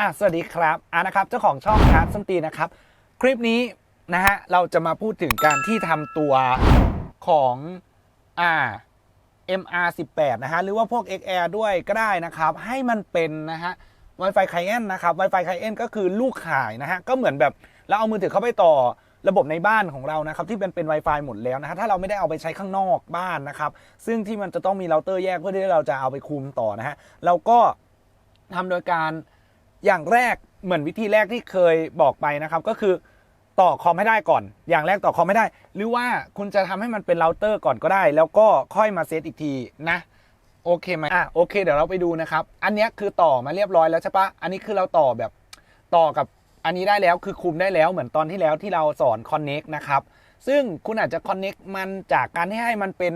อะสวัสดีครับอะนะครับเจ้าของช่องครับส้มตีนะครับ คลิปนี้นะฮะเราจะมาพูดถึงการที่ทำตัวของอ่า MR18 นะฮะหรือว่าพวก XR ด้วยก็ได้นะครับ ให้มันเป็นนะฮะ Wi-Fi Client นะครับ Wi-Fi Client ก็คือลูกข่ายนะฮะ ก็เหมือนแบบเราเอามือถือเข้าไปต่อระบบในบ้านของเรานะครับ ที่เป็นเป็น Wi-Fi หมดแล้วนะฮะถ้าเราไม่ได้เอาไปใช้ข้างนอกบ้านนะครับ ซึ่งที่มันจะต้องมีเราเตอร์แยกเพื่อที่เราจะเอาไปคุมต่อนะฮะเราก็ทำโดยการ อย่างแรกเหมือนวิธีแรกที่เคยบอกไปนะครับ ก็คือต่อคอมให้ได้ก่อน อย่างแรกต่อคอมให้ได้ หรือว่าคุณจะทำให้มันเป็นเราเตอร์ก่อนก็ได้ แล้วก็ค่อยมาเซตอีกทีนะโอเคไหมอะโอเค เดี๋ยวเราไปดูนะครับ อันนี้คือต่อมาเรียบร้อยแล้วใช่ปะอันนี้คือเราต่อแบบต่อกับอันนี้ได้แล้วคือคุมได้แล้วเหมือนตอนที่แล้วที่เราสอน Connect นะครับ ซึ่งคุณอาจจะ Connect มันจากการที่ให้มันเป็น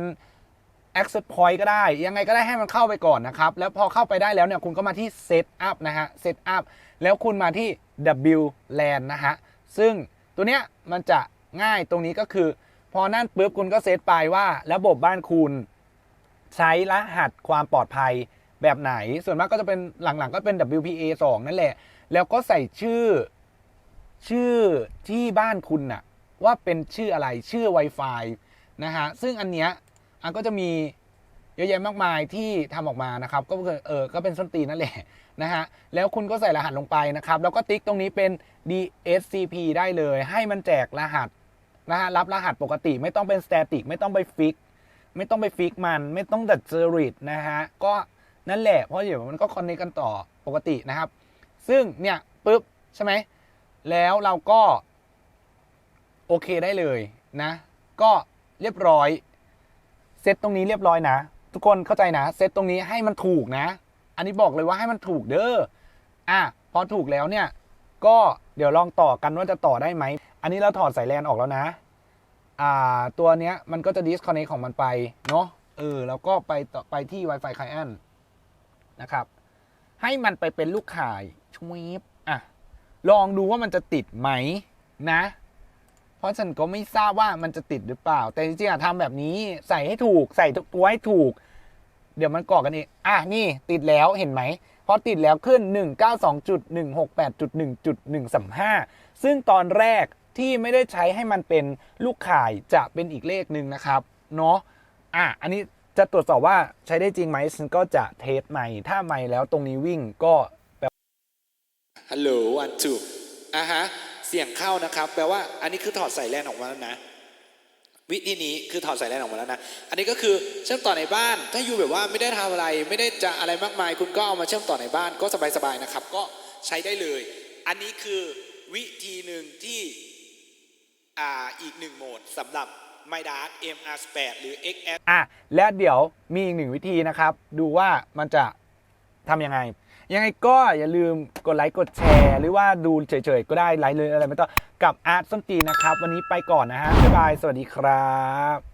access point ก็ได้ ยังไงก็ได้ให้มันเข้าไปก่อนนะครับ แล้วพอเข้าไปได้แล้วเนี่ยคุณก็มาที่ set up นะฮะ set up แล้วคุณมาที่ WLAN นะฮะ ซึ่งตัวเนี้ยมันจะง่ายตรงนี้ก็คือ พอนั่นปุ๊บคุณก็เซตไปว่าระบบบ้านคุณใช้รหัสความปลอดภัยแบบไหน ส่วนมากก็จะเป็นหลังๆ ก็เป็น WPA 2 นั่นแหละ แล้วก็ใส่ชื่อ ชื่อที่บ้านคุณน่ะ ว่าเป็นชื่ออะไรชื่อ Wi-Fi นะฮะ ซึ่งอันเนี้ย อันก็จะมีเยอะแยะมากมายที่ทำออกมานะครับ ก็คือเออก็เป็นส้นตีนนั่นแหละนะฮะแล้วคุณก็ใส่รหัสลงไปนะครับ แล้วก็ติ๊กตรงนี้เป็น DSCP ได้เลย ให้มันแจกรหัสนะฮะรับรหัสปกติไม่ต้องเป็น static ไม่ต้องไปฟิกไม่ต้องไปฟิกมัน ไม่ต้องดัดจริตนะฮะก็นั่นแหละเพราะเดี๋ยวมันก็คอนเนคกันต่อปกตินะครับ ซึ่งเนี่ยปุ๊บใช่ไหมแล้วเราก็ โอเคได้เลยนะ ก็เรียบร้อย เซตตรงนี้เรียบร้อยนะ ทุกคนเข้าใจนะเซตตรงนี้ให้มันถูกนะ อันนี้บอกเลยว่าให้มันถูกเด้ออะพอถูกแล้วเนี่ย ก็เดี๋ยวลองต่อกันว่าจะต่อได้ไหม อันนี้เราถอดสายแลนออกแล้วนะ อ่า ตัวเนี้ยมันก็จะ disconnect ของมันไป เนาะเออ แล้วก็ไปต่อไปที่ Wi-Fi Client นะครับ ให้มันไปเป็นลูกข่ายชวีบอะ ลองดูว่ามันจะติดไหมนะ เพราะฉันก็ไม่ทราบว่ามันจะติดหรือเปล่า แต่จริงๆอะทำแบบนี้ใส่ให้ถูกใส่ตัวให้ถูก เดี๋ยวมันก่อกันเองอะนี่ติดแล้วเห็นไหมพอติดแล้วขึ้น 192.168.1.135 ซึ่งตอนแรกที่ไม่ได้ใช้ให้มันเป็นลูกข่ายจะเป็นอีกเลขหนึ่งนะครับเนาะอะอันนี้จะตรวจสอบว่าใช้ได้จริงไหมฉันก็จะเทสใหม่ ถ้าใหม่แล้วตรงนี้วิ่งก็ฮัลโหลวันจูอะฮะ เสียงเข้านะครับ แปลว่าอันนี้คือถอดสายแลนออกมาแล้วนะ วิธีนี้คือถอดสายแลนออกมาแล้วนะ อันนี้ก็คือเชื่อมต่อในบ้าน ถ้าอยู่แบบว่าไม่ได้ทำอะไร ไม่ได้จะอะไรมากมาย คุณก็เอามาเชื่อมต่อในบ้านก็สบายๆนะครับ ก็ใช้ได้เลย อันนี้คือวิธีหนึ่งที่อ่าอีกหนึ่งโหมดสำหรับ m y d a r MR8 หรือ XS อะและเดี๋ยวมีอีกหนึ่งวิธีนะครับ ดูว่ามันจะทำยังไง ยังไงก็อย่าลืมกดไลค์กดแชร์ หรือว่าดูเฉยๆ ก็ได้ไลค์เลยอะไรไม่ต้องกับอาร์ตส้นตีนนะครับ วันนี้ไปก่อนนะฮะบ๊ายบาย สวัสดีครับ